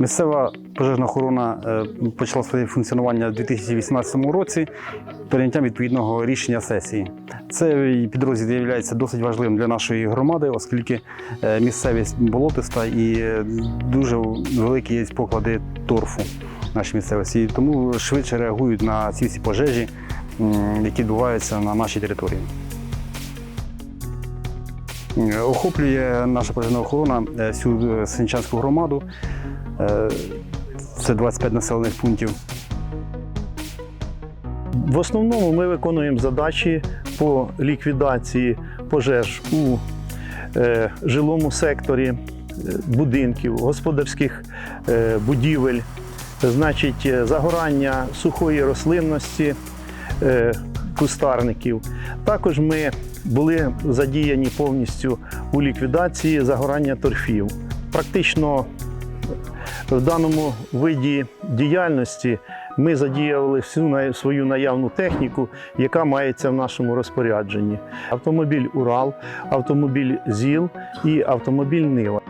Місцева пожежна охорона е, почала своє функціонування у 2018 році прийняттям відповідного рішення сесії. Цей підрозділ є досить важливим для нашої громади, оскільки е, місцевість болотиста і е, дуже великі є поклади торфу в нашій місцевості. І тому швидше реагують на ці всі пожежі, які відбуваються на нашій території. Е, Охоплює наша пожежна охорона е, всю е, Сенчанську громаду. Це 25 населених пунктів. В основному ми виконуємо задачі по ліквідації пожеж у жилому секторі будинків, господарських будівель, значить, загорання сухої рослинності, кустарників. Також ми були задіяні повністю у ліквідації загорання торфів. Практично в даному виді діяльності ми задіяли всю свою наявну техніку, яка мається в нашому розпорядженні: автомобіль Урал, автомобіль ЗІЛ і автомобіль Нива.